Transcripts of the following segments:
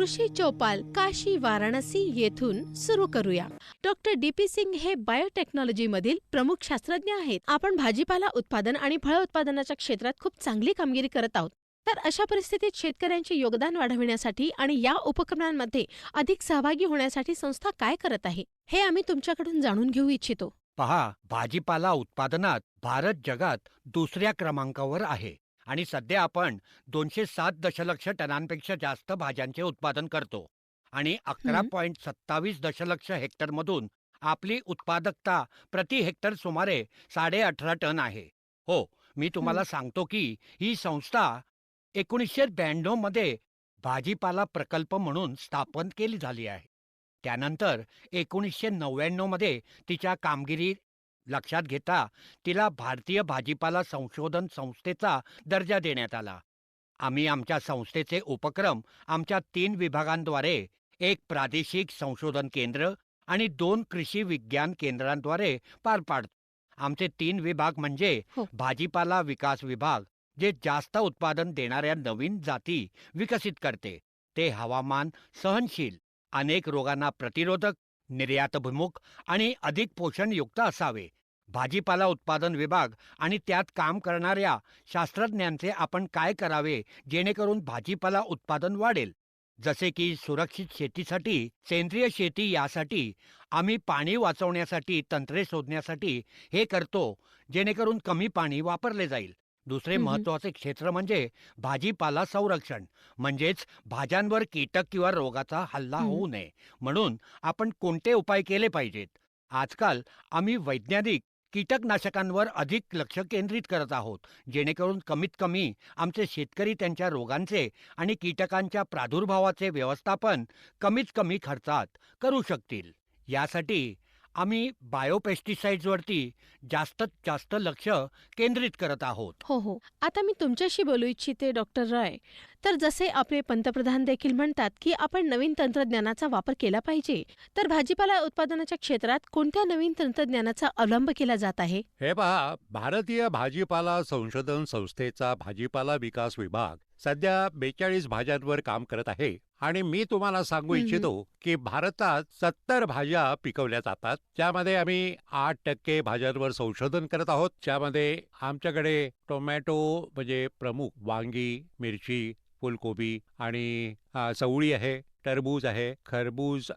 कृषी चौपाल काशी वाराणसी येथून सुरू करूया. डॉक्टर डी पी सिंग हे बायोटेक्नॉलॉजी मधील प्रमुख शास्त्रज्ञ आहेत. आपण भाजीपाला उत्पादन आणि फळ उत्पादनाच्या क्षेत्रात खूप चांगली कामगिरी करत आहोत. तर अशा परिस्थितीत शेतकऱ्यांचे योगदान वाढविण्यासाठी आणि या उपक्रमांमध्ये अधिक सहभागी होण्यासाठी संस्था काय करत आहे हे आम्ही तुमच्याकडून जाणून घेऊ इच्छितो. पहा भाजीपाला उत्पादनात भारत जगात दुसऱ्या क्रमांकावर आहे. आणि सध्या आपण दोनशे सात दशलक्ष टनांपेक्षा जास्त भाज्यांचे उत्पादन करतो आणि अकरा. पॉईंट सत्तावीस दशलक्ष हेक्टरमधून आपली उत्पादकता प्रति हेक्टर सुमारे साडे अठरा टन आहे. हो मी तुम्हाला सांगतो की ही संस्था एकोणीसशे ब्याण्णवमध्ये भाजीपाला प्रकल्प म्हणून स्थापन केली झाली आहे. त्यानंतर एकोणीसशे नव्याण्णवमध्ये तिच्या कामगिरी लक्षात घेता तिला भारतीय भाजीपाला संशोधन संस्थेचा दर्जा देण्यात आला. आम्ही आमच्या संस्थेचे उपक्रम आमच्या तीन विभागांद्वारे एक प्रादेशिक संशोधन केंद्र आणि दोन कृषी विज्ञान केंद्रांद्वारे पार पाडतो. आमचे तीन विभाग म्हणजे हो. भाजीपाला विकास विभाग जे जास्त उत्पादन देणाऱ्या नवीन जाती विकसित करते. ते हवामान सहनशील अनेक रोगांना प्रतिरोधक निर्यातभिमुख आणि अधिक पोषणयुक्त असावे. भाजीपाला उत्पादन विभाग आणि त्यात काम करणाऱ्या शास्त्रज्ञांचे आपण काय करावे जेणेकरून भाजीपाला उत्पादन वाढेल जसे की सुरक्षित शेतीसाठी सेंद्रिय शेती यासाठी आम्ही पाणी वाचवण्यासाठी तंत्रे शोधण्यासाठी हे करतो जेणेकरून कमी पाणी वापरले जाईल दुसरे. महत्त्वाचे क्षेत्र म्हणजे भाजीपाला संरक्षण म्हणजेच भाज्यांवर कीटक किंवा रोगाचा हल्ला. होऊ नये म्हणून आपण कोणते उपाय केले पाहिजेत आजकाल आम्ही वैज्ञानिक कीटकनाशकांवर अधिक लक्ष केंद्रित करत आहोत. जेणेकरून कमीत कमी आमचे शेतकरी त्यांच्या रोगांचे आणि कीटकांच्या प्रादुर्भावाचे व्यवस्थापन कमीत कमी खर्चात करू शकतील. यासाठी आम्ही बायोपेस्टिसाइड्सवरती जास्तीत जास्त लक्ष केंद्रित करत आहोत. हो हो. आता मी तुमच्याशी बोलू इच्छिते डॉक्टर रॉय. तर जसे आपले पंतप्रधान देखील म्हणतात की आपण नवीन तंत्रज्ञानाचा वापर केला पाहिजे तर भाजीपाला उत्पादनाच्या क्षेत्रात कोणत्या नवीन तंत्रज्ञानाचा अवलंब केला जात आहे? हे पहा भारतीय भाजीपाला संशोधन संस्थेचा भाजीपाला विकास विभाग सध्या बेचाळीस भाज्यांवर काम करत आहे. आणि मी तुम्हाला सांगू. इच्छितो की भारतात सत्तर भाज्या पिकवल्या जातात. त्यामध्ये आम्ही आठ टक्के भाज्यांवर संशोधन करत आहोत. त्यामध्ये आमच्याकडे टोमॅटो म्हणजे प्रमुख वांगी मिरची फुलकोबी आणि चवळी आहे टरबूज आहे खरबूज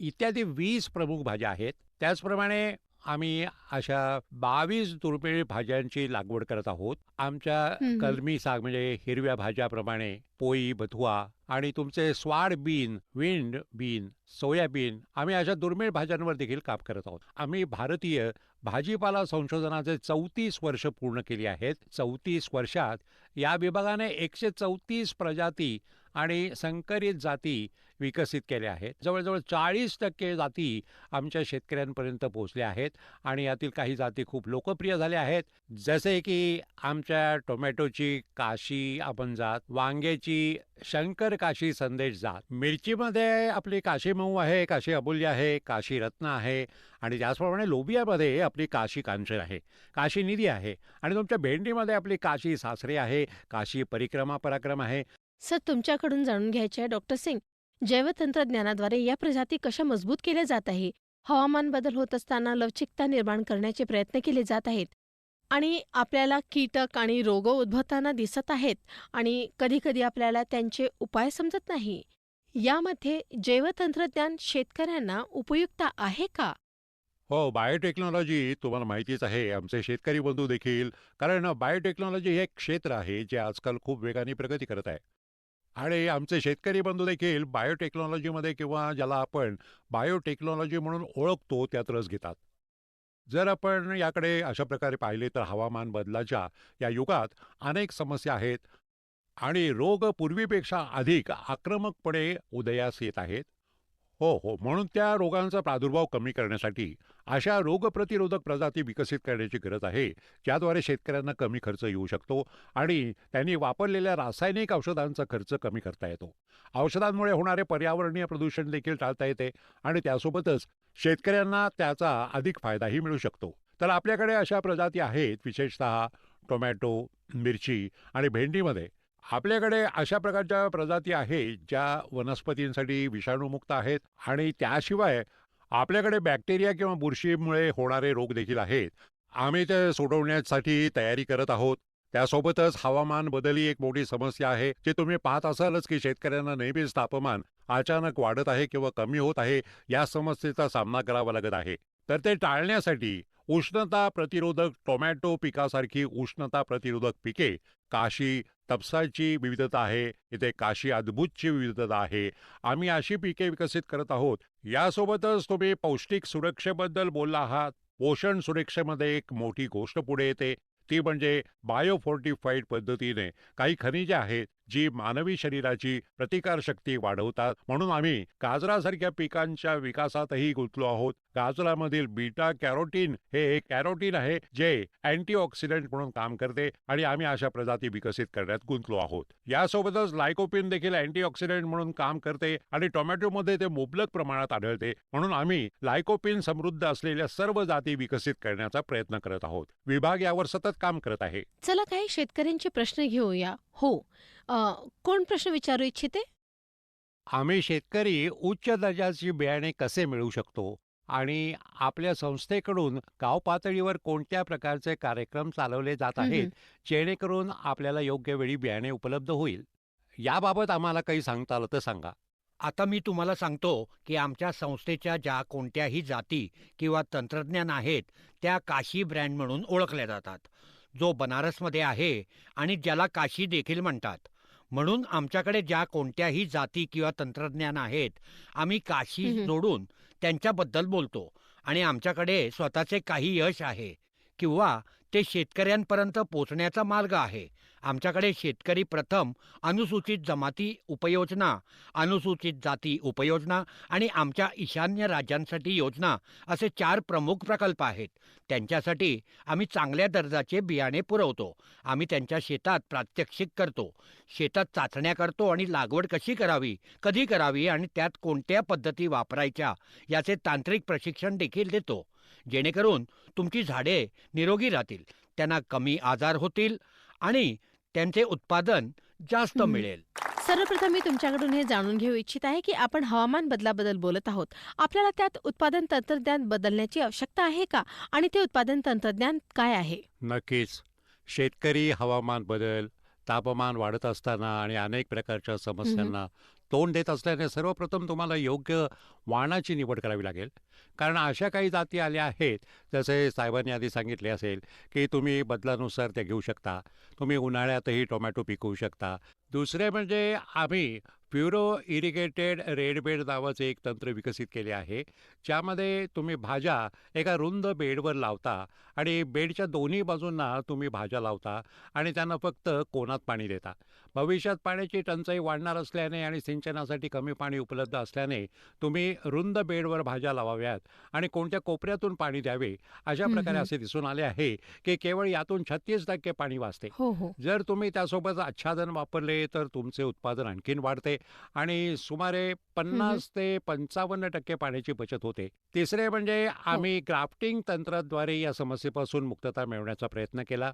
इत्यादी वीस प्रमुख भाज्या आहेत. त्याचप्रमाणे आम्ही अशा बावीस दुर्मिळ भाज्यांची लागवड करत आहोत. आमच्या. कलमी साग म्हणजे हिरव्या भाज्याप्रमाणे पोई बथुआ आणि तुमचे sword bean wing bean soyabean आम्ही अशा दुर्मिळ भाज्यांवर देखील काम करत आहोत. आम्ही भारतीय भाजीपाला संशोधनाचे चौतीस वर्ष पूर्ण केली आहेत. चौतीस वर्षात या विभागाने एकशे चौतीस प्रजाती आणि संकरित जाती विकसित केल्या आहेत. जवळजवळ चाळीस टक्के जाती आमच्या शेतकऱ्यांपर्यंत पोहोचल्या आहेत आणि यातील काही जाती खूप लोकप्रिय झाल्या आहेत. जसे की आमच्या टोमॅटोची काशी आपण जात वांग्याची शंकर काशी संदेश जात. मिरचीमध्ये आपली काशी मऊ आहे काशी अबुल्य आहे काशी रत्न आहे आणि त्याचप्रमाणे लोबियामध्ये आपली काशी कांचन आहे काशी निधी आहे आणि तुमच्या भेंडीमध्ये आपली काशी सासरे आहे काशी परिक्रमा पराक्रम आहे. सर तुमच्याकडून जाणून घ्यायचे आहे डॉक्टर सिंग. जैवतंत्रज्ञानाद्वारे या प्रजाती कशा मजबूत केल्या जात आहे? हवामान बदल होत असताना लवचिकता निर्माण करण्याचे प्रयत्न केले जात आहेत. आणि आपल्याला कीटक आणि रोग उद्भवताना दिसत आहेत आणि कधीकधी आपल्याला त्यांचे उपाय समजत नाही. यामध्ये जैवतंत्रज्ञान शेतकऱ्यांना उपयुक्त आहे का? हो बायोटेक्नॉलॉजी तुम्हाला माहितीच आहे. आमचे शेतकरी बंधू देखील कारण बायोटेक्नॉलॉजी हे एक क्षेत्र आहे जे आजकाल खूप वेगाने प्रगती करत आहे. आणि आमचे शेतकरी बंधू देखील बायोटेक्नॉलॉजीमध्ये किंवा ज्याला आपण बायोटेक्नॉलॉजी म्हणून ओळखतो त्यात रस घेतात. जर आपण याकडे अशा प्रकारे पाहिले तर हवामान बदलाच्या या युगात अनेक समस्या आहेत आणि रोग पूर्वीपेक्षा अधिक आक्रमकपणे उदयास येत आहेत. हो हो. म्हणून त्या रोगांचा प्रादुर्भाव कमी करण्यासाठी अशा रोगप्रतिरोधक प्रजाती विकसित करण्याची गरज आहे ज्याद्वारे शेतकऱ्यांना कमी खर्च येऊ शकतो आणि त्यांनी वापरलेल्या रासायनिक औषधांचा खर्च कमी करता येतो. औषधांमुळे होणारे पर्यावरणीय प्रदूषण देखील टाळता येते आणि त्यासोबतच शेतकऱ्यांना त्याचा अधिक फायदाही मिळू शकतो. तर आपल्याकडे अशा प्रजाती आहेत विशेषतः टोमॅटो मिरची आणि भेंडीमध्ये. आपल्याकडे अशा प्रकारच्या प्रजाती आहेत ज्या वनस्पतींसाठी विषाणूमुक्त आहेत आणि त्याशिवाय आपल्याकडे बॅक्टेरिया किंवा बुरशीमुळे होणारे रोग देखील आहेत. आम्ही ते सोडवण्यासाठी तयारी करत आहोत. त्यासोबतच हवामान बदल ही एक मोठी समस्या आहे जे तुम्ही पाहत असालच की शेतकऱ्यांना नेहमीच तापमान अचानक वाढत आहे किंवा कमी होत आहे या समस्येचा सामना करावा लागत आहे. तर ते टाळण्यासाठी उष्णता प्रतिरोधक टोमॅटो पिकासारखी उष्णता प्रतिरोधक पिके काशी तपसाची विविधता आहे इथे काशी अद्भुतची विविधता आहे. आम्ही अशी पिके विकसित करत आहोत. यासोबतच तुम्ही पौष्टिक सुरक्षेबद्दल बोलला आहात. पोषण सुरक्षेमध्ये एक मोठी गोष्ट पुढे येते. ती म्हणजे बायोफोर्टिफाईड पद्धतीने काही खनिजे आहेत. जी मानवी शरीराची प्रतिकारशक्ती वाढवतात. म्हणून आम्ही गाजरासारख्या पिकांच्या विकासातही गुंतलो आहोत. गाजरामधील बीटा कॅरोटीन हे एक कॅरोटीन आहे जे अँटीऑक्सिडंट म्हणून काम करते आणि आम्ही अशा प्रजाती विकसित करण्यात गुंतलो आहोत. यासोबतच लायकोपिन देखील अँटीऑक्सिडंट म्हणून काम करते आणि टोमॅटोमध्ये ते मुबलक प्रमाणात आढळते. म्हणून आम्ही लायकोपिन समृद्ध असलेल्या सर्व जाती विकसित करण्याचा प्रयत्न करत आहोत. विभाग यावर सतत काम करत आहे. चला काही शेतकऱ्यांचे प्रश्न घेऊया. हो. अ, कोण प्रश्न विचारू इच्छिते? आम्ही शेतकरी उच्च दर्जाची बियाणे कसे मिळवू शकतो? आणि आपल्या संस्थेकडून गाव पातळीवर कोणत्या प्रकारचे कार्यक्रम चालवले जात हं, आहेत हं. जेणेकरून आपल्याला योग्य वेळी बियाणे उपलब्ध होईल? याबाबत आम्हाला काही सांगता आलं तर सांगा. आता मी तुम्हाला सांगतो की आमच्या संस्थेच्या ज्या कोणत्याही जाती किंवा तंत्रज्ञान आहेत त्या काशी ब्रँड म्हणून ओळखल्या जातात. जो बनारसमध्ये आहे आणि ज्याला काशी देखील म्हणतात. म्हणून आमच्याकडे ज्या कोणत्याही जाती किंवा तंत्रज्ञान आहेत आम्ही काशी. जोडून त्यांच्याबद्दल बोलतो आणि आमच्याकडे स्वतःचे काही यश आहे किंवा ते शेतकऱ्यांपर्यंत पोचण्याचा मार्ग आहे आमच्याकडे शेतकरी प्रथम अनुसूचित जमाती उपयोजना अनुसूचित जाती उपयोजना आणि आमच्या ईशान्य राज्यांसाठी योजना असे चार प्रमुख प्रकल्प आहेत. त्यांच्यासाठी आम्ही चांगल्या दर्जाचे बियाणे पुरवतो. आम्ही त्यांच्या शेतात प्रात्यक्षिक करतो. शेतात चाचण्या करतो आणि लागवड कशी करावी कधी करावी आणि त्यात कोणत्या पद्धती वापरायच्या याचे तांत्रिक प्रशिक्षण देखील देतो. जेणेकरून तुमची झाडे निरोगी राहतील त्यांना कमी आजार होतील आणि त्यांचे उत्पादन जास्त हम्म. मिळेल. सर्वप्रथम मी तुमच्याकडून हे जाणून घेऊ इच्छित आहे की आपण हवामान बदलाबद्दल बोलत आहोत. आपल्याला त्यात उत्पादन तंत्रज्ञान बदलण्याची आवश्यकता आहे का? आणि ते उत्पादन तंत्रज्ञान काय आहे? नक्कीच. शेतकरी हवामान बदल तापमान वाढत असताना आणि अनेक प्रकारच्या समस्यांना तोंड देत असल्याने सर्वप्रथम तुम्हाला योग्य वाणाची निवड करावी लागेल. कारण अशा काही जाती आल्या आहेत जसे साहेबांनी आधी सांगितले असेल की तुम्ही बदलानुसार त्या घेऊ शकता. तुम्ही उन्हाळ्यातही टोमॅटो पिकवू शकता. दुसरे म्हणजे आम्ही प्युरो इरिगेटेड रेड बेड नावाचे एक तंत्र विकसित केले आहे ज्यामध्ये तुम्ही भाज्या एका रुंद बेडवर लावता आणि बेडच्या दोन्ही बाजूंना तुम्ही भाज्या लावता आणि त्यांना फक्त कोणात पाणी देता. भविष्यात पाण्याची टंचाई वाढणार असल्याने आणि सिंचनासाठी कमी पाणी उपलब्ध असल्याने तुम्ही रुंद बेडवर भाज्या लावाव्यात आणि कोणत्या कोपऱ्यातून पाणी द्यावे अशा प्रकारे. असे दिसून आले आहे की केवळ यातून छत्तीस टक्के पाणी वाचते. हो हो. जर तुम्ही त्यासोबत आच्छादन वापरले तर तुमचे उत्पादन आणखीन वाढते आणि सुमारे पन्नास ते पंचावन्न टक्के पाण्याची बचत होते. तिसरे म्हणजे आम्ही ग्राफ्टिंग तंत्राद्वारे या समस्येपासून मुक्तता मिळवण्याचा प्रयत्न केला.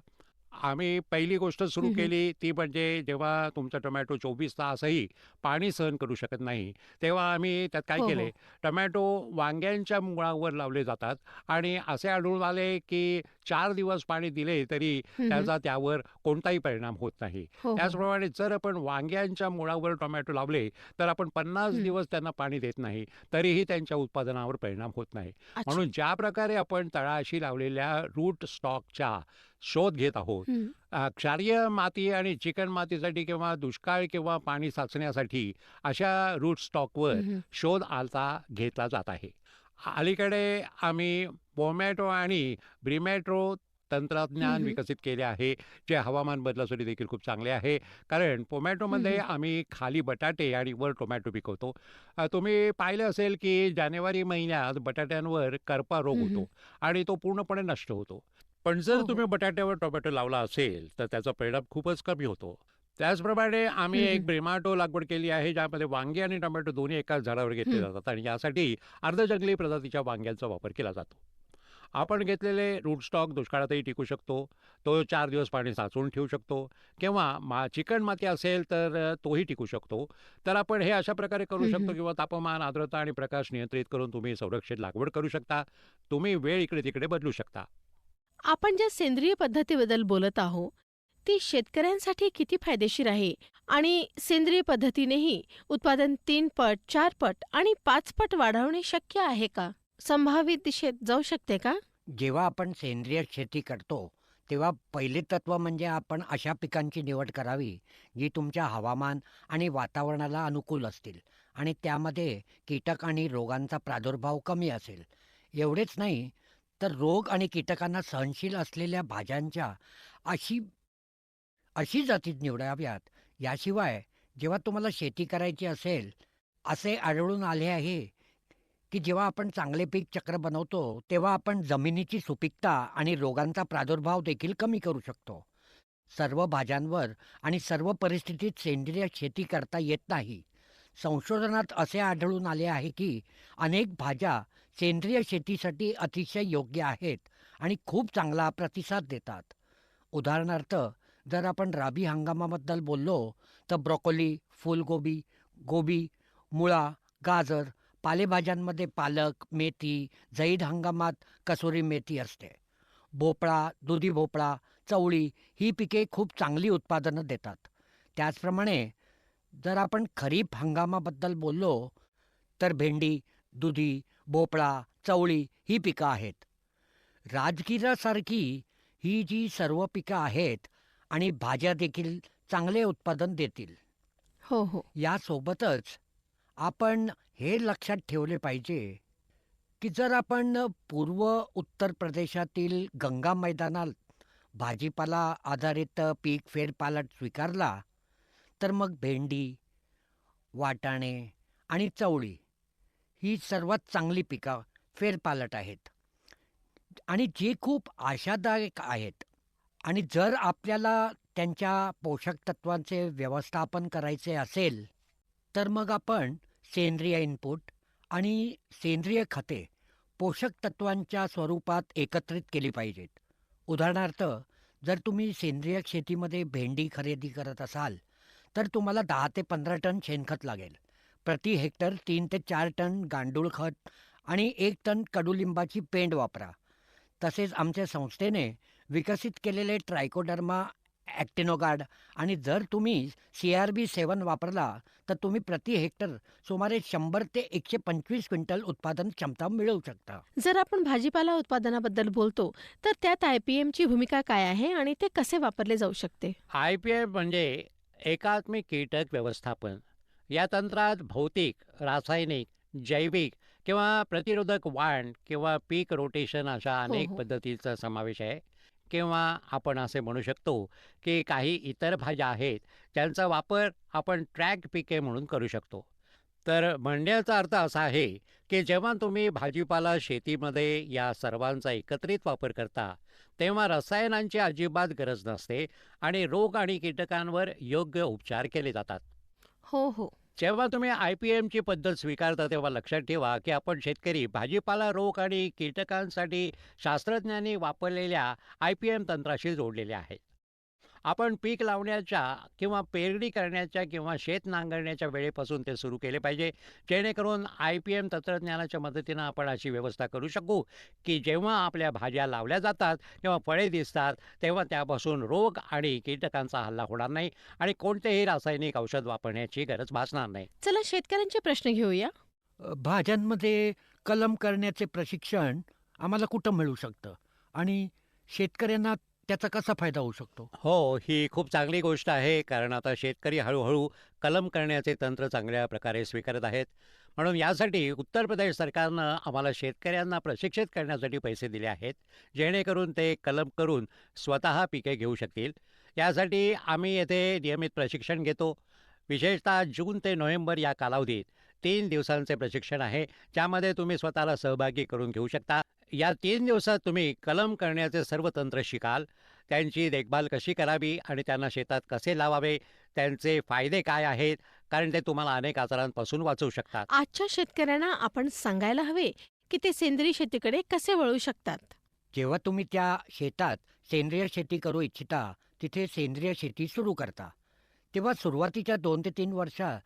आम्ही पहिली गोष्ट सुरू हं, हं. केली ती म्हणजे जेव्हा तुमचा टोमॅटो चोवीस तासही पाणी सहन करू शकत नाही तेव्हा आम्ही त्यात काय हो, हो. केले टोमॅटो वांग्यांच्या मुळावर लावले जातात आणि असे आढळून आले की चार दिवस पाणी दिले तरी हं, हं. त्याचा त्यावर कोणताही परिणाम होत नाही हो, हो. त्याचप्रमाणे जर आपण वांग्यांच्या मुळावर टोमॅटो लावले तर आपण पन्नास हं. दिवस त्यांना पाणी देत नाही तरीही त्यांच्या उत्पादनावर परिणाम होत नाही अच्छा. म्हणून ज्या प्रकारे आपण तळाशी लावलेल्या रूट स्टॉकच्या शोध घेत आहोत. क्षारीय माती आणि चिकन मातीसाठी किंवा दुष्काळ किंवा पाणी साचण्यासाठी अशा रूट स्टॉकवर. शोध आता घेतला जात आहे. अलीकडे आम्ही पोमॅटो आणि ब्रिमॅट्रो तंत्रज्ञान. विकसित केले आहे जे हवामान बदलासाठी देखील खूप चांगले आहे. कारण पोमॅटोमध्ये हं, आम्ही खाली बटाटे आणि वर टोमॅटो पिकवतो. तुम्ही पाहिलं असेल की जानेवारी महिन्यात बटाट्यांवर करपा रोग होतो. आणि तो पूर्णपणे नष्ट होतो. पण हो, जर हो. तुम्ही बटाट्यावर टोमॅटो लावला असेल तर त्याचा परिणाम खूपच कमी होतो त्याचप्रमाणे आम्ही हं, एक हं. ब्रेमाटो लागवड केली आहे ज्यामध्ये वांगे आणि टोमॅटो दोन्ही एकाच झाडावर घेतले हं. जातात आणि यासाठी अर्धजंगली प्रजातीच्या वांग्यांचा वापर केला जातो आपण घेतलेले रूट स्टॉक दुष्काळातही टिकू शकतो तो चार दिवस पाणी साचवून ठेवू शकतो किंवा मा चिकण माती असेल तर अ, तोही टिकू शकतो तर आपण हे अशा प्रकारे करू हं, शकतो हं. किंवा तापमान आर्द्रता आणि प्रकाश नियंत्रित करून तुम्ही संरक्षित लागवड करू शकता तुम्ही वेळ इकडे तिकडे बदलू शकता आपण ज्या सेंद्रिय पद्धतीबद्दल बोलत आहोत ती शेतकऱ्यांसाठी किती फायदेशीर आहे? आणि सेंद्रिय पद्धतीनेही उत्पादन तीन पट चार पट आणि पाच पट वाढवणे शक्य आहे का? संभावित दिशेत जाऊ शकते का? जेव्हा आपण सेंद्रिय शेती करतो तेव्हा पहिले तत्व म्हणजे आपण अशा पिकांची निवड करावी जी तुमच्या हवामान आणि वातावरणाला अनुकूल असतील आणि त्यामध्ये कीटक आणि रोगांचा प्रादुर्भाव कमी असेल. एवढेच नाही तर रोग आणि कीटकांना सहनशील असलेल्या भाज्यांच्या अशी अशी जाती निवडाव्यात. याशिवाय जेव्हा तुम्हाला शेती करायची असेल असे आढळून आले आहे की जेव्हा आपण चांगले पीक चक्र बनवतो तेव्हा आपण जमिनीची सुपीकता आणि रोगांचा प्रादुर्भाव देखील कमी करू शकतो. सर्व भाज्यांवर आणि सर्व परिस्थितीत सेंद्रिय शेती करता येत नाही. संशोधनात असे आढळून आले आहे की अनेक भाज्या सेंद्रिय शेतीसाठी अतिशय योग्य आहेत आणि खूप चांगला प्रतिसाद देतात. उदाहरणार्थ जर आपण राबी हंगामाबद्दल बोललो तर ब्रोकोली फुलगोबी गोबी मुळा गाजर पालेभाज्यांमध्ये पालक मेथी जैद हंगामात कसुरी मेथी असते. भोपळा दुधी भोपळा चवळी ही पिके खूप चांगली उत्पादनं देतात. त्याचप्रमाणे जर आपण खरीप हंगामाबद्दल बोललो तर भेंडी दुधी भोपळा चवळी ही पिकं आहेत. राजगिरासारखी ही जी सर्व पिकं आहेत आणि भाज्या देखील चांगले उत्पादन देतील. हो हो. यासोबतच आपण हे लक्षात ठेवले पाहिजे की जर आपण पूर्व उत्तर प्रदेशातील गंगा मैदानात भाजीपाला आधारित पीक फेरपालट स्वीकारला तर मग भेंडी वाटाणे आणि चवळी ही सर्वात चांगली पिकं फेरपालट आहेत. आणि जे खूप आशादायक आहेत. आणि जर आपल्याला त्यांच्या पोषक तत्वांचे व्यवस्थापन करायचे असेल तर मग आपण सेंद्रिय इनपुट आणि सेंद्रिय खते पोषक तत्वांच्या स्वरूपात एकत्रित केली पाहिजेत. उदाहरणार्थ जर तुम्ही सेंद्रिय शेतीमध्ये भेंडी खरेदी करत असाल तर तुम्हाला दहा ते पंधरा टन शेणखत लागेल. प्रति हेक्टर तीन ते चार टन गांडूळ खत आणि एक टन कडुलिंबाची पेंड वापरा. तसेच आमच्या संस्थेने विकसित केलेले ट्रायकोडर्मा ॲक्टिनोगार्ड आणि जर तुम्ही सी आर बी सेवन वापरला तर तुम्ही प्रति हेक्टर सुमारे शंभर ते एकशे पंचवीस क्विंटल उत्पादन क्षमता मिळवू शकता. जर आपण भाजीपाला उत्पादनाबद्दल बोलतो तर त्यात आय पी एमची भूमिका काय आहे आणि ते कसे वापरले जाऊ शकते? आय पी एम म्हणजे एकात्मिक कीटक व्यवस्थापन. या तंत्रात भौतिक रासायनिक जैविक किंवा प्रतिरोधक वाण किंवा पीक रोटेशन अशा अनेक हो. पद्धतीचा समावेश आहे. किंवा आपण असे म्हणू शकतो की काही इतर भाज्या आहेत त्यांचा वापर आपण ट्रॅक पिके म्हणून करू शकतो. तर म्हणण्याचा अर्थ असा आहे की जेव्हा तुम्ही भाजीपाला शेतीमध्ये या सर्वांचा एकत्रित वापर करता तेव्हा रसायनांची अजिबात गरज नसते आणि रोग आणि कीटकांवर योग्य उपचार केले जातात. हो हो. जेव्हा तुम्ही आय पी एमची पद्धत स्वीकारता तेव्हा लक्षात ठेवा की आपण शेतकरी भाजीपाला रोग आणि कीटकांसाठी शास्त्रज्ञांनी वापरलेल्या आय पी एम तंत्राशी जोडलेले आहेत. आपण पीक लावण्याच्या किंवा पेरणी करण्याच्या किंवा शेत नांगरण्याच्या वेळेपासून ते सुरू केले पाहिजे. जेणेकरून आय पी एम तंत्रज्ञानाच्या मदतीनं आपण अशी व्यवस्था करू शकू की जेव्हा आपल्या भाज्या लावल्या जातात तेव्हा फळे दिसतात तेव्हा त्यापासून रोग आणि कीटकांचा हल्ला होणार नाही आणि कोणतेही रासायनिक औषध वापरण्याची गरज भासणार नाही. चला शेतकऱ्यांचे प्रश्न घेऊया. भाज्यांमध्ये कलम करण्याचे प्रशिक्षण आम्हाला कुठं मिळू शकतं? आणि शेतकऱ्यांना त्याचा कसा फायदा होऊ शकतो? हो ही खूप चांगली गोष्ट आहे कारण आता शेतकरी हळूहळू कलम करण्याचे तंत्र चांगल्या प्रकारे स्वीकारत आहेत. म्हणून यासाठी उत्तर प्रदेश सरकारनं आम्हाला शेतकऱ्यांना प्रशिक्षित करण्यासाठी पैसे दिले आहेत जेणेकरून ते कलम करून स्वतः पिके घेऊ शकतील. यासाठी आम्ही येथे नियमित प्रशिक्षण घेतो. विशेषतः जून ते नोव्हेंबर या कालावधीत तीन दिवसांचे प्रशिक्षण आहे ज्यामध्ये तुम्ही स्वतःला सहभागी करून घेऊ शकता. या तीन दिवसात तुम्ही कलम करण्याचे सर्व तंत्र शिकाल. त्यांची देखभाल कशी करावी आणि त्यांना शेतात कसे लावावे त्यांचे फायदे काय आहेत कारण ते तुम्हाला अनेक आजारांपासून वाचवू शकतात. आजच्या शेतकऱ्यांना आपण सांगायला हवे की ते सेंद्रिय शेतीकडे कसे वळू शकतात? जेव्हा तुम्ही त्या शेतात सेंद्रिय शेती करू इच्छिता तिथे सेंद्रिय शेती सुरू करता. तेव्हा सुरुवातीच्या दोन ते तीन वर्षा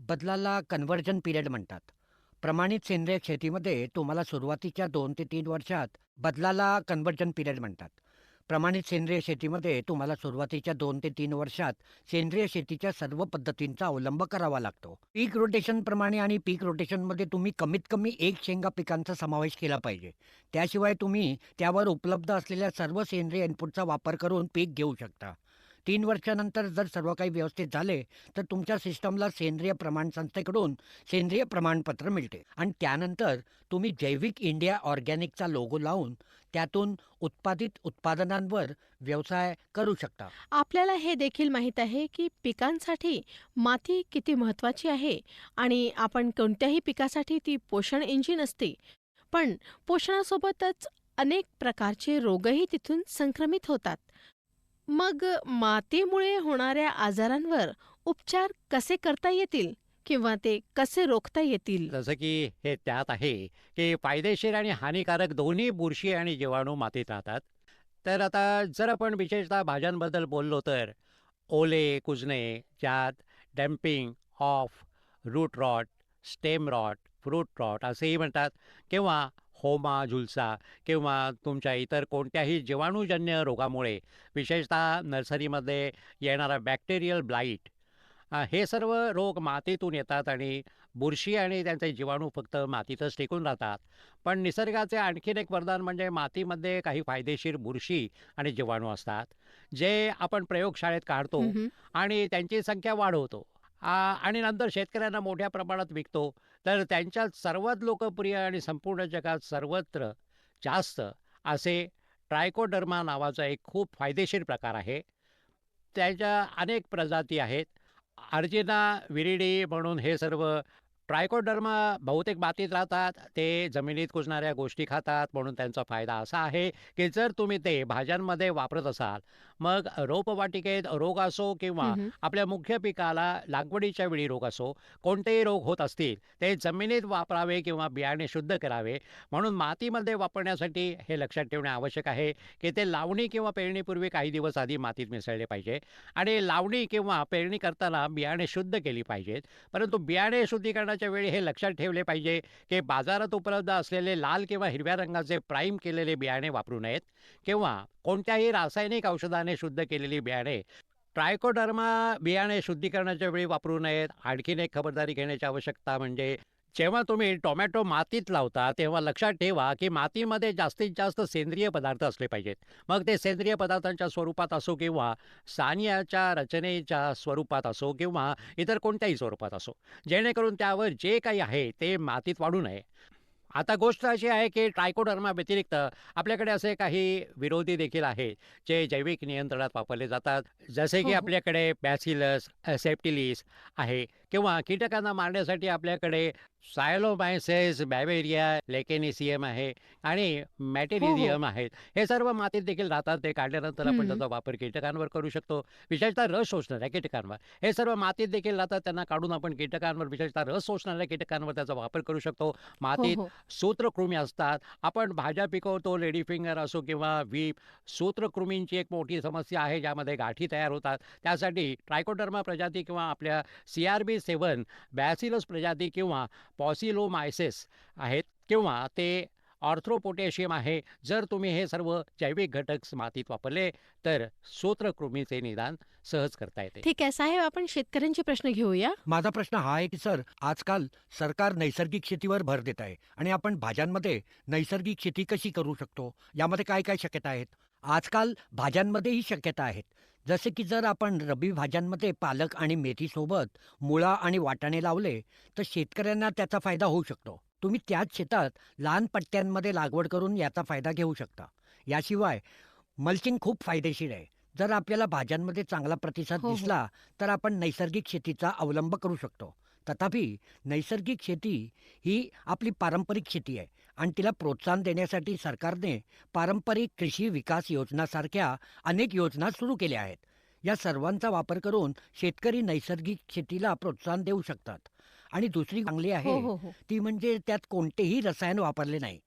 बदलाला कन्व्हर्जन पिरियड म्हणतात. प्रमाणित सेंद्रिय शेतीमध्ये तुम्हाला सुरुवातीच्या दोन ते तीन वर्षात बदलाला कन्व्हर्जन पिरियड म्हणतात. प्रमाणित सेंद्रिय शेतीमध्ये तुम्हाला सुरुवातीच्या दोन ते तीन वर्षात सेंद्रिय शेतीच्या सर्व पद्धतींचा अवलंब करावा लागतो. पीक रोटेशन प्रमाणे आणि पीक रोटेशनमध्ये तुम्ही कमीत कमी एक शेंगा पिकांचा समावेश केला पाहिजे. त्याशिवाय तुम्ही त्यावर उपलब्ध असलेल्या सर्व सेंद्रिय इनपुटचा वापर करून पीक घेऊ शकता. तीन वर्षानंतर जर सर्व काही व्यवस्थित झाले तर तुमच्या सिस्टमला सेंद्रिय प्रमाण संस्थेकडून सेंद्रिय प्रमाणपत्र मिळते. आणि त्यानंतर तुम्ही जैविक इंडिया ऑर्गॅनिकचा लोगो लावून त्यातून उत्पादित उत्पादनांवर व्यवसाय करू शकता. आपल्याला हे देखील माहीत आहे की पिकांसाठी माती किती महत्वाची आहे आणि आपण कोणत्याही पिकासाठी ती पोषण इंजिन असते. पण पोषणासोबतच अनेक प्रकारचे रोगही तिथून संक्रमित होतात. मग मातीमुळे होणाऱ्या आजारांवर उपचार कसे करता येतील किंवा ते कसे रोखता येतील? जसं की हे त्यात आहे की फायदेशीर आणि हानिकारक दोन्ही बुरशी आणि जीवाणू मातीत राहतात. तर आता जर आपण विशेषतः भाज्यांबद्दल बोललो तर ओले कुजणे ज्यात damping off root rot stem rot fruit rot असेही म्हणतात किंवा होमा झुलसा किंवा तुमच्या इतर कोणत्याही जीवाणूजन्य रोगामुळे विशेषतः नर्सरीमध्ये येणारा बॅक्टेरियल ब्लाईट हे सर्व रोग मातीतून येतात आणि बुरशी आणि त्यांचे जीवाणू फक्त मातीतच टिकून राहतात. पण निसर्गाचे आणखीन एक वरदान म्हणजे मातीमध्ये काही फायदेशीर बुरशी आणि जीवाणू असतात जे आपण प्रयोगशाळेत काढतो. आणि त्यांची संख्या वाढवतो. आणि नंतर शेतकऱ्यांना मोठ्या प्रमाणात विकतो. तर त्यांच्यात सर्वात लोकप्रिय आणि संपूर्ण जगात सर्वत्र जास्त असे ट्रायकोडर्मा नावाचा एक खूप फायदेशीर प्रकार आहे. त्याच्या अनेक प्रजाती आहेत. अर्जिना विरिडी म्हणून हे सर्व ट्रायकोडर्मा बहुतेक मातीत राहतात. ते जमिनीत कुजणाऱ्या गोष्टी खातात म्हणून त्यांचा फायदा असा आहे की जर तुम्ही ते भाज्यांमध्ये वापरत असाल मग रोपवाटिकेत रोग असो किंवा. आपल्या मुख्य पिकाला लागवडीच्या वेळी रोग असो कोणतेही रोग होत असतील ते जमिनीत वापरावे किंवा बियाणे शुद्ध करावे म्हणून मातीमध्ये वापरण्यासाठी हे लक्षात ठेवणे आवश्यक आहे की ते लावणी किंवा पेरणीपूर्वी काही दिवस आधी मातीत मिसळले पाहिजे आणि लावणी किंवा पेरणी करताना बियाणे शुद्ध केली पाहिजेत परंतु बियाणे शुद्धीकरणाच्या वेळी हे लक्षात ठेवले पाहिजे की बाजारात उपलब्ध असलेले लाल किंवा हिरव्या रंगाचे प्राईम केलेले बियाणे वापरू नयेत किंवा कोणत्याही रासायनिक औषधाने शुद्ध केलेली बियाणे. ट्रायकोडर्मा बियाणे शुद्धीकरणाच्या वेळी वापरू नयेत. आणखीन एक खबरदारी घेण्याची आवश्यकता म्हणजे जेव्हा तुम्ही टोमॅटो मातीत लावता तेव्हा लक्षात ठेवा की मातीमध्ये जास्तीत जास्त सेंद्रिय पदार्थ असले पाहिजेत. मग ते सेंद्रिय पदार्थांच्या स्वरूपात असो किंवा सानियाच्या रचनेच्या स्वरूपात असो किंवा इतर कोणत्याही स्वरूपात असो. जेणेकरून त्यावर जे काही आहे ते मातीत वाढू नये. आता गोष्ट अशी आहे की ट्रायकोडर्मा व्यतिरिक्त आपल्याकडे असे काही विरोधी देखील आहेत जे जैविक नियंत्रणात वापरले जातात जसे हो, की हो. आपल्याकडे बॅसिलस सेप्टिलिस आहे किंवा कीटकांना मारण्यासाठी आपल्याकडे सायलोमायसेस बॅवेरिया लेकेनिसियम आहे आणि मॅटेरिझियम आहेत. हे सर्व मातीत देखील राहतात. ते काढल्यानंतर आपण. त्याचा वापर कीटकांवर करू शकतो. विशेषतः रस शोषणाऱ्या कीटकांवर. हे सर्व मातीत देखील राहतात. त्यांना काढून आपण कीटकांवर विशेषतः रस शोषणाऱ्या कीटकांवर त्याचा वापर करू शकतो. हो मातीत हो सूत्रकृमी असतात. आपण भाज्या पिकवतो लेडी फिंगर असो किंवा व्हीप. सूत्रकृमींची एक मोठी समस्या आहे ज्यामध्ये गाठी तयार होतात. त्यासाठी ट्रायकोडर्मा प्रजाती किंवा आपल्या C R B seven bacillus प्रजाती किंवा पॉसिलोमायसिस आहेत किंवा ते ऑर्थ्रोपोटॅशियम आहे. जर तुम्ही हे सर्व जैविक घटक मातीत वापरले तर सूत्रकृमीचे निदान सहज करता येते. ठीक आहे. साहेब आपण शेतकऱ्यांचे प्रश्न घेऊया. माझा प्रश्न हा आहे की सर आजकाल सरकार नैसर्गिक शेतीवर भर देत आहे आणि आपण भाज्यांमध्ये नैसर्गिक शेती कशी करू शकतो? यामध्ये काय काय शक्यता आहेत? आजकाल भाज्यांमध्येही शक्यता आहेत. जसे की जर आपण रबी भाज्यांमध्ये पालक आणि मेथीसोबत मुळा आणि वाटाणे लावले तर शेतकऱ्यांना त्याचा फायदा होऊ शकतो. तुम्ही त्याच शेतात लहान पट्ट्यांमध्ये लागवड करून याचा फायदा घेऊ शकता. याशिवाय मल्चिंग खूप फायदेशीर आहे. जर आपल्याला भाज्यांमध्ये चांगला प्रतिसाद हो, हो. दिसला तर आपण नैसर्गिक शेतीचा अवलंब करू शकतो. तथापि नैसर्गिक शेती ही आपली पारंपरिक शेती आहे. आणि तिला प्रोत्साहन देण्यासाठी सरकारने पारंपरिक कृषी विकास योजनासारख्या अनेक योजना सुरू केल्या आहेत. या सर्वांचा वापर करून शेतकरी नैसर्गिक शेतीला प्रोत्साहन देऊ शकतात. आणि दुसरी चांगली हो आहे हो हो ती म्हणजे त्यात कोणतेही रसायन वापरले नाही.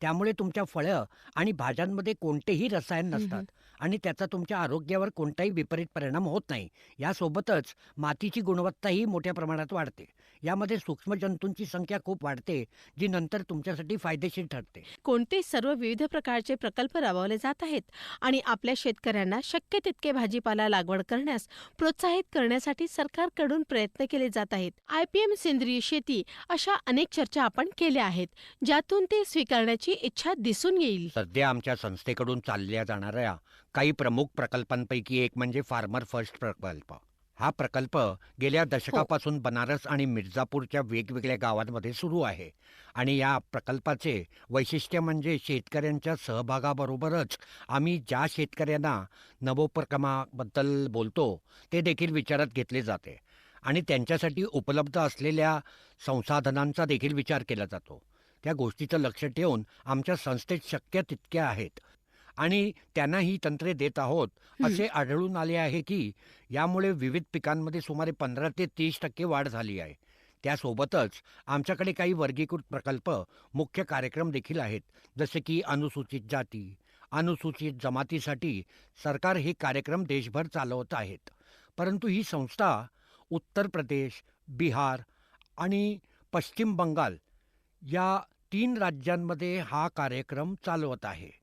त्यामुळे तुमच्या फळं आणि भाज्यांमध्ये कोणतेही रसायन नसतात. आणि त्याचा तुमच्या आरोग्यावर कोणताही विपरीत परिणाम होत नाही. यासोबतच मातीची गुणवत्ताही मोठ्या प्रमाणात वाढते. यामध्ये सूक्ष्मजंतूंची संख्या खूप वाढते जी नंतर तुमच्यासाठी फायदेशीर ठरते. कोणते सर्व विविध प्रकारचे प्रकल्प राबवले जात आहेत आणि आपल्या शेतकऱ्यांना शक्य तितके भाजीपाला लागवड करण्यास प्रोत्साहित करण्यासाठी सरकारकडून प्रयत्न केले जात आहेत. आयपीएम सेंद्रिय शेती अशा अनेक चर्चा आपण केल्या आहेत ज्यातून ते स्वीकारण्याची इच्छा दिसून येईल. सध्या आमच्या संस्थेकडून चालल्या जाणाऱ्या काही प्रमुख प्रकल्पांपैकी एक म्हणजे फार्मर फर्स्ट प्रकल्प. हा प्रकल्प गेल्या दशकापासून बनारस आणि मिर्झापूरच्या वेगवेगळ्या गावांमध्ये सुरू आहे आणि या प्रकल्पाचे वैशिष्ट्य म्हणजे शेतकऱ्यांच्या सहभागाबरोबरच आम्ही ज्या शेतकऱ्यांना नवोपक्रमाबद्दल बोलतो ते देखील विचारात घेतले जाते आणि त्यांच्यासाठी उपलब्ध असलेल्या संसाधनांचा देखील विचार केला जातो. त्या गोष्टीचं लक्ष ठेवून आमच्या संस्थेत शक्य तितक्या आहेत. आणि त्यांना ही तंत्रे देत आहोत असे आढळून आले आहे की यामुळे विविध पिकांमध्ये सुमारे पंधरा ते तीस टक्के वाढ झाली आहे. त्यासोबतच आमच्याकडे काही वर्गीकृत प्रकल्प मुख्य कार्यक्रम देखील आहेत जसे की अनुसूचित जाती अनुसूचित जमातीसाठी सरकार हे कार्यक्रम देशभर चालवत आहेत. परंतु ही संस्था उत्तर प्रदेश बिहार आणि पश्चिम बंगाल या तीन राज्यांमध्ये हा कार्यक्रम चालवत आहे.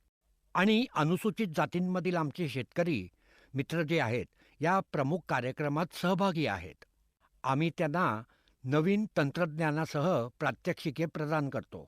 आणि अनुसूचित जातींमधील आमचे शेतकरी मित्र जे आहेत या प्रमुख कार्यक्रमात सहभागी आहेत. आम्ही त्यांना नवीन तंत्रज्ञानासह प्रात्यक्षिके प्रदान करतो.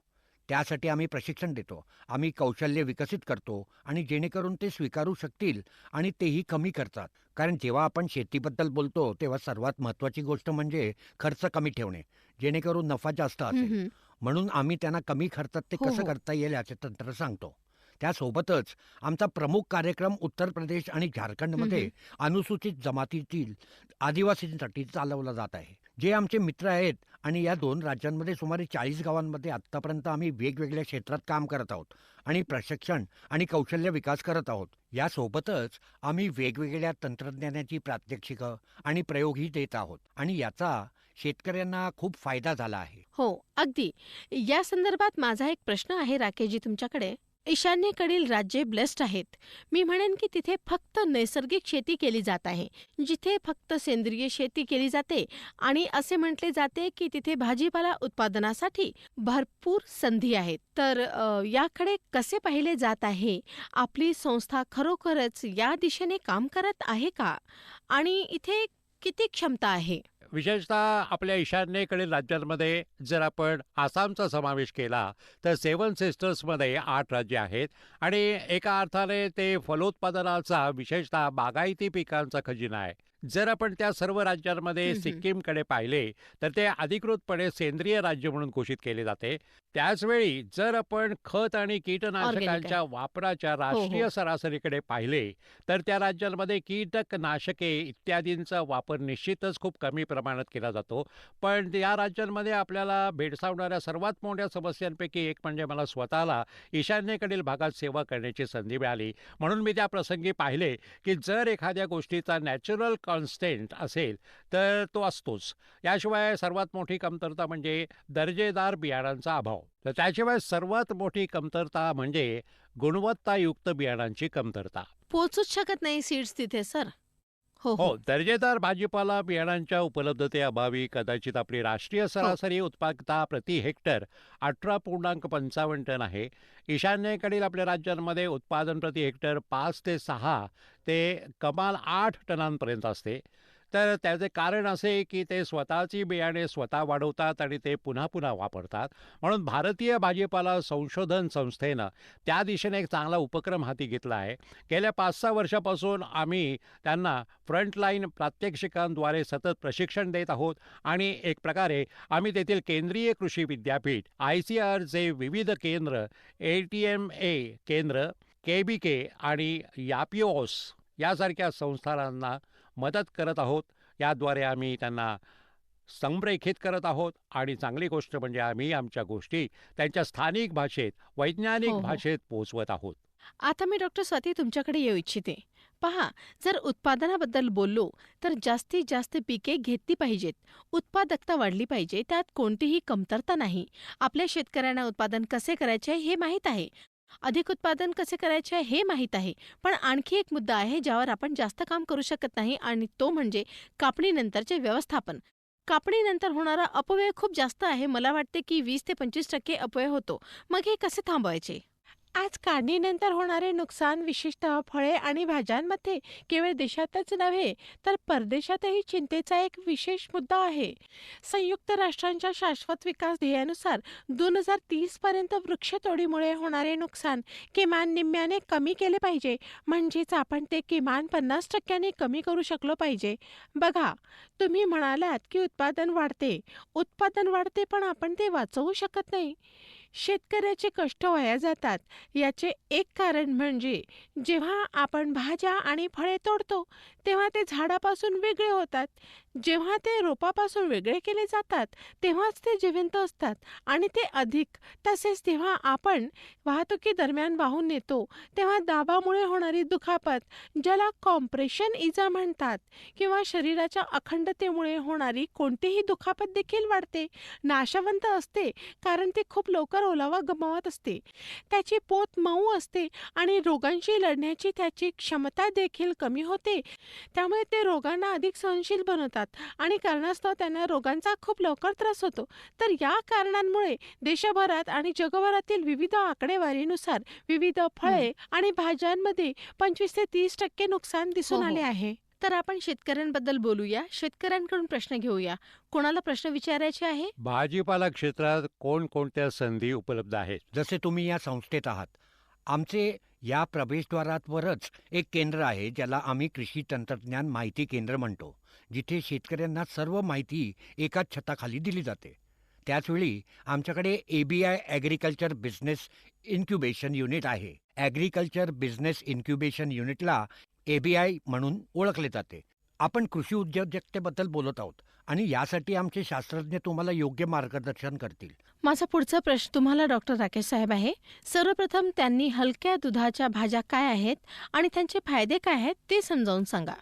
त्यासाठी आम्ही प्रशिक्षण देतो. आम्ही कौशल्य विकसित करतो आणि जेणेकरून ते स्वीकारू शकतील आणि तेही कमी करतात. कारण जेव्हा आपण शेतीबद्दल बोलतो तेव्हा सर्वात महत्त्वाची गोष्ट म्हणजे खर्च कमी ठेवणे. जेणेकरून नफा जास्त असेल. म्हणून आम्ही त्यांना कमी खर्चात ते हो, कसं हो. करता येईल याचे तंत्र सांगतो. त्यासोबतच आमचा प्रमुख कार्यक्रम उत्तर प्रदेश आणि झारखंडमध्ये अनुसूचित जमातीतील आदिवासींसाठी चालवला जात आहे. जे आमचे मित्र आहेत आणि या दोन राज्यांमध्ये सुमारे चाळीस गावांमध्ये आत्तापर्यंत आम्ही वेगवेगळ्या क्षेत्रात काम करत आहोत आणि प्रशिक्षण आणि कौशल्य विकास करत आहोत. यासोबतच आम्ही वेगवेगळ्या तंत्रज्ञानाची प्रात्यक्षिकं आणि प्रयोगही देत आहोत आणि याचा शेतकऱ्यांना खूप फायदा झाला आहे. हो अगदी. या संदर्भात माझा एक प्रश्न आहे राकेशजी तुमच्याकडे. ईशान्येकडील राज्ये ब्लेस्ड आहेत. मी म्हणेन की तिथे फक्त नैसर्गिक शेती केली जात आहे जिथे फक्त सेंद्रिय शेती केली जाते आणि असे म्हटले जाते की तिथे भाजीपाला उत्पादनासाठी भरपूर संधी आहेत. तर याकडे कसे पाहिले जात आहे? आपली संस्था खरोखरच या दिशेने काम करत आहे का? आणि इथे किती क्षमता आहे? विशेषतः आपल्या ईशान्येकडील राज्यांमध्ये जर आपण आसामचा समावेश केला तर सेवन सिस्टर्समध्ये आठ राज्य आहेत आणि एका अर्थाने ते फलोत्पादनाचा विशेषतः बागायती पिकांचा खजिना आहे. जर आपण त्या सर्व राज्यांमध्ये. सिक्कीमकडे पाहिले तर ते अधिकृतपणे सेंद्रिय राज्य म्हणून घोषित केले जाते. त्याचवेळी जर आपण खत आणि कीटकनाशकांच्या वापराच्या राष्ट्रीय सरासरीकडे पाहिले तर त्या राज्यांमध्ये कीटकनाशके इत्यादींचा वापर निश्चितच खूप कमी प्रमाणात केला जातो. पण या राज्यांमध्ये आपल्याला भेडसावणाऱ्या सर्वात मोठ्या समस्यांपैकी एक म्हणजे मला स्वतःला ईशान्येकडील भागात सेवा करण्याची संधी मिळाली. म्हणून मी त्या प्रसंगी पाहिले की जर एखाद्या गोष्टीचा नॅचरल कॉन्स्टंट असेल तर तो असतोच. याशिवाय सर्वात मोठी कमतरता म्हणजे दर्जेदार बियाणांचा अभाव. तर त्याशिवाय सर्वात मोठी कमतरता म्हणजे गुणवत्तायुक्त बियाणांची कमतरता. पोचूच शकत नाही सीड्स तिथे सर. हो हो हो. दर्जेदार भाजीपाला बियाणांच्या उपलब्धतेअभावी कदाचित आपली राष्ट्रीय सरासरी उत्पादकता प्रति हेक्टर अठरा पूर्णांक पंचावन्न टन आहे. ईशान्येकडील आपल्या राज्यांमध्ये उत्पादन प्रति हेक्टर पाच ते सहा ते कमाल आठ टनांपर्यंत असते. तर त्याचे कारण असे की ते स्वतःची बियाणे स्वतः वाढवतात आणि ते पुन्हा पुन्हा वापरतात. म्हणून भारतीय भाजीपाला संशोधन संस्थेनं त्या दिशेने एक चांगला उपक्रम हाती घेतला आहे. गेल्या पाच सहा वर्षापासून आम्ही त्यांना फ्रंटलाईन प्रात्यक्षिकांद्वारे सतत प्रशिक्षण देत आहोत आणि एक प्रकारे आम्ही तेथील केंद्रीय कृषी विद्यापीठ आय सी आरचे विविध केंद्र ए टी एम ए केंद्र के बी के आणि यापिओस यासारख्या संस्थानांना मदत करत आहोत. याद्वारे आम्ही त्यांना संरेखित करत आहोत. आणि चांगली गोष्ट म्हणजे आम्ही आमच्या गोष्टी त्यांच्या स्थानिक भाषेत वैज्ञानिक हो, हो. भाषेत पोचवत आहोत. आता मी डॉक्टर स्वाती तुमच्याकडे येऊ इच्छिते. पहा जर उत्पादनाबद्दल बोललो तर जास्तीत जास्त पिके घेतली पाहिजेत. उत्पादकता वाढली पाहिजे. त्यात कोणतीही कमतरता नाही. आपल्या शेतकऱ्यांना उत्पादन कसे करायचे हे माहीत आहे. अधिक उत्पादन कसे करायचे हे माहीत आहे. पण आणखी एक मुद्दा आहे ज्यावर आपण जास्त काम करू शकत नाही आणि तो म्हणजे कापणीनंतरचे व्यवस्थापन. कापणीनंतर होणारा अपव्यय खूप जास्त आहे. मला वाटते की वीस ते पंचवीस टक्के अपव्यय होतो. मग हे कसे थांबवायचे? आज काढणीनंतर होणारे नुकसान विशेषतः फळे आणि भाज्यांमध्ये केवळ देशातच नव्हे तर परदेशातही चिंतेचा एक विशेष मुद्दा आहे. संयुक्त राष्ट्रांच्या शाश्वत विकास ध्येयानुसार दोन हजार तीस पर्यंत वृक्षतोडीमुळे होणारे नुकसान किमान निम्म्याने कमी केले पाहिजे म्हणजेच आपण ते किमान पन्नास टक्क्यांनी कमी करू शकलो पाहिजे. बघा तुम्ही म्हणालात की उत्पादन वाढते उत्पादन वाढते पण आपण ते वाचवू शकत नाही. शेतकऱ्याचे कष्ट वाया जातात. याचे एक कारण म्हणजे जेव्हा आपण भाज्या आणि फळे तोडतो तेव्हा ते झाडापासून वेगळे होतात. जेव्हा ते रोपापासून वेगळे केले जातात तेव्हाच ते जिवंत असतात आणि ते अधिक. तसेच तेव्हा आपण वाहतुकीदरम्यान वाहून नेतो तेव्हा दाबामुळे होणारी दुखापत ज्याला कॉम्प्रेशन इजा म्हणतात किंवा शरीराच्या अखंडतेमुळे होणारी कोणतीही दुखापत देखील वाढते नाशवंत असते कारण ते खूप लवकर ओलावा गमावत असते. त्याची पोत मऊ असते आणि रोगांशी लढण्याची त्याची क्षमता देखील कमी होते. त्यामुळे ते रोगांना अधिक सहनशील बनवतात. आणि कारणास्तव त्यांना रोगांचा खूप लवकर त्रास होतो. तर या कारणांमुळे देशभरात आणि जगभरातील विविध आकडेवारीनुसार विविध फळे आणि भाज्यांमध्ये पंचवीस ते तीस टक्के नुकसान दिसून हो, हो. आले आहे. तर आपण शेतकऱ्यांबद्दल बोलूया. शेतकऱ्यांकडून प्रश्न घेऊया. कोणाला प्रश्न विचारायचे आहे? भाजीपाला क्षेत्रात कोणकोणत्या संधी उपलब्ध आहेत? जसे तुम्ही या संस्थेत आहात. आमचे या प्रवेशद्वारावरच एक केंद्र आहे ज्याला आम्ही कृषी तंत्रज्ञान माहिती केंद्र म्हणतो जिथे शेतकऱ्यांना सर्व माहिती एकाच छताखाली दिली जाते. त्याचवेळी आमच्याकडे A B I agriculture business incubation unit आहे. ॲग्रिकल्चर बिझनेस इन्क्युबेशन युनिटला ए बी आय म्हणून ओळखले जाते. आपण कृषी उद्योजकतेबद्दल बोलत आहोत आणि यासाठी आमचे शास्त्रज्ञ तुम्हाला योग्य मार्गदर्शन करतील. माझा पुढचा प्रश्न तुम्हाला डॉक्टर राकेश साहेब आहे. सर्वप्रथम त्यांनी हलक्या दुधाच्या भाज्या काय आहेत आणि त्यांचे फायदे काय आहेत ते समजावून सांगा.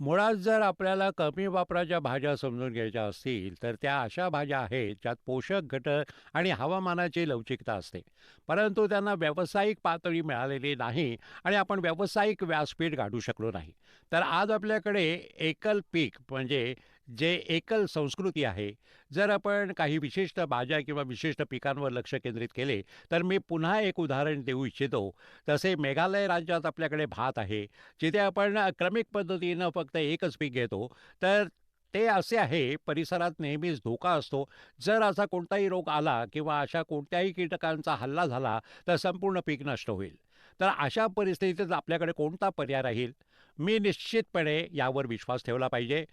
मुळात जर आपल्याला कमी वापराच्या भाज्या समजून घ्यायच्या असतील तर त्या अशा भाज्या आहेत ज्यात पोषक घटक आणि हवामानाची लवचिकता असते. परंतु त्यांना व्यावसायिक पातळी मिळालेली नाही आणि आपण व्यावसायिक व्यासपीठ गाठू शकलो नाही. तर आज आपल्याकडे एकल पीक म्हणजे जे एकल संस्कृती आहे जर आपण काही विशिष्ट भाज्या किंवा विशिष्ट पिकांवर लक्ष केंद्रित केले तर मी पुन्हा एक उदाहरण देऊ इच्छितो. तसे मेघालय राज्यात आपल्याकडे भात आहे जिथे आपण क्रमिक पद्धतीनं फक्त एकच पीक घेतो तर ते असे आहे परिसरात नेहमीच धोका असतो. जर असा कोणताही रोग आला किंवा अशा कोणत्याही कीटकांचा हल्ला झाला तर संपूर्ण पीक नष्ट होईल. तर अशा परिस्थितीत आपल्याकडे कोणता पर्याय राहील? मी निश्चितपणे यावर विश्वास ठेवला पाहिजे.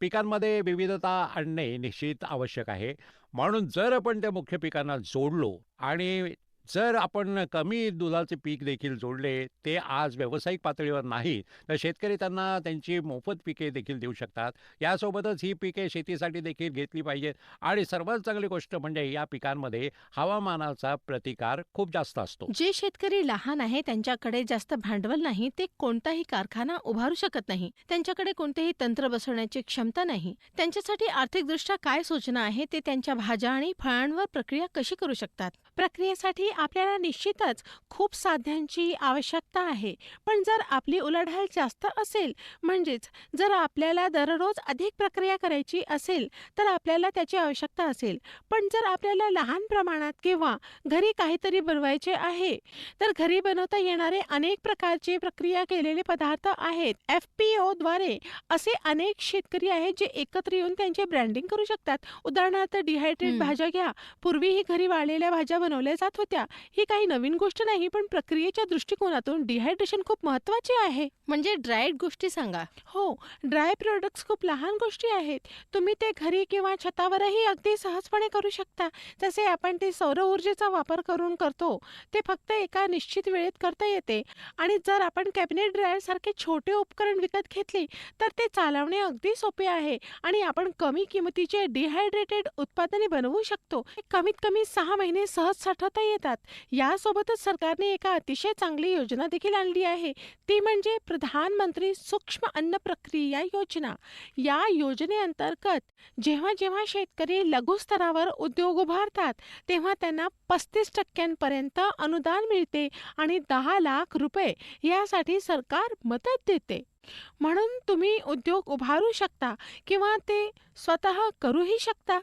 पिकांमध्ये विविधता आणणे निश्चित आवश्यक आहे. म्हणून जर आपण त्या मुख्य पिकांना जोडलो आणि जर आपण कमी दुधाचे पीक देखील जोडले ते आज व्यावसायिक पातळीवर नाही तर शेतकरी त्यांना त्यांची मोफत पिके देखील देऊ शकतात. यासोबतच ही पिके शेतीसाठी देखील घेतली पाहिजेत. आणि सर्वात चांगली गोष्ट म्हणजे या पिकांमध्ये हवामानाचा प्रतिकार खूप जास्त असतो. जे शेतकरी लहान आहे त्यांच्याकडे जास्त भांडवल नाही ते कोणताही कारखाना उभारू शकत नाही. त्यांच्याकडे कोणतेही तंत्र बसवण्याची क्षमता नाही. त्यांच्यासाठी आर्थिकदृष्ट्या काय सूचना आहे ते त्यांच्या भाज्या आणि फळांवर प्रक्रिया कशी करू शकतात? प्रक्रियेसाठी आपल्याला निश्चितच खूप साध्यांची आवश्यकता आहे. पण जर आपली उलाढाल जास्त असेल म्हणजेच जर आपल्याला दररोज अधिक प्रक्रिया करायची असेल तर आपल्याला त्याची आवश्यकता असेल. पण जर आपल्याला लहान प्रमाणात किंवा घरी काहीतरी बनवायचे आहे तर घरी बनवता येणारे अनेक प्रकारचे प्रक्रिया केलेले पदार्थ आहेत. एफ पी द्वारे असे अनेक शेतकरी आहेत जे एकत्र येऊन त्यांचे ब्रँडिंग करू शकतात. उदाहरणार्थ डिहायड्रेट. भाज्या घ्या. पूर्वीही घरी वाळलेल्या भाज्या बनवल्या जात होत्या. ही काही नवीन गोष्ट नाही पण प्रक्रियेच्या दृष्टिकोनातून डिहायड्रेशन खूप महत्त्वाचे आहे. म्हणजे ड्रायड गोष्टी सांगा. हो ड्राय प्रोडक्ट्स खूप लहान गोष्टी आहेत. तुम्ही ते घरी किंवा छतावरही अगदी सहजपणे करू शकता. जसे आपण ते सौर ऊर्जेचा वापर करून करतो ते फक्त एका निश्चित वेळेत करता येते. आणि जर आपण कॅबिनेट ड्रायर सारखे छोटे उपकरण विकत घेतले तर ते चालवणे अगदी सोपे आहे. आणि आपण कमी किमतीचे डिहायड्रेटेड उत्पादने बनवू शकतो. कमीत कमी सहा महिने सहज साठवता येतात. शकतात यासोबतच सरकारने एका अतिशय चांगली योजना देखील आणली आहे. ती म्हणजे प्रधानमंत्री सूक्ष्म अन्न प्रक्रिया योजना. या योजनेअंतर्गत जेव्हा जेव्हा शेतकरी लघु स्तरावर उद्योग उभारतात तेव्हा त्यांना पस्तीस टक्क्यांपर्यंत अनुदान मिळते आणि दहा लाख रुपये यासाठी सरकार मदत देते. म्हणून तुम्ही उद्योग उभारू शकता किंवा ते स्वतः करूही शकता.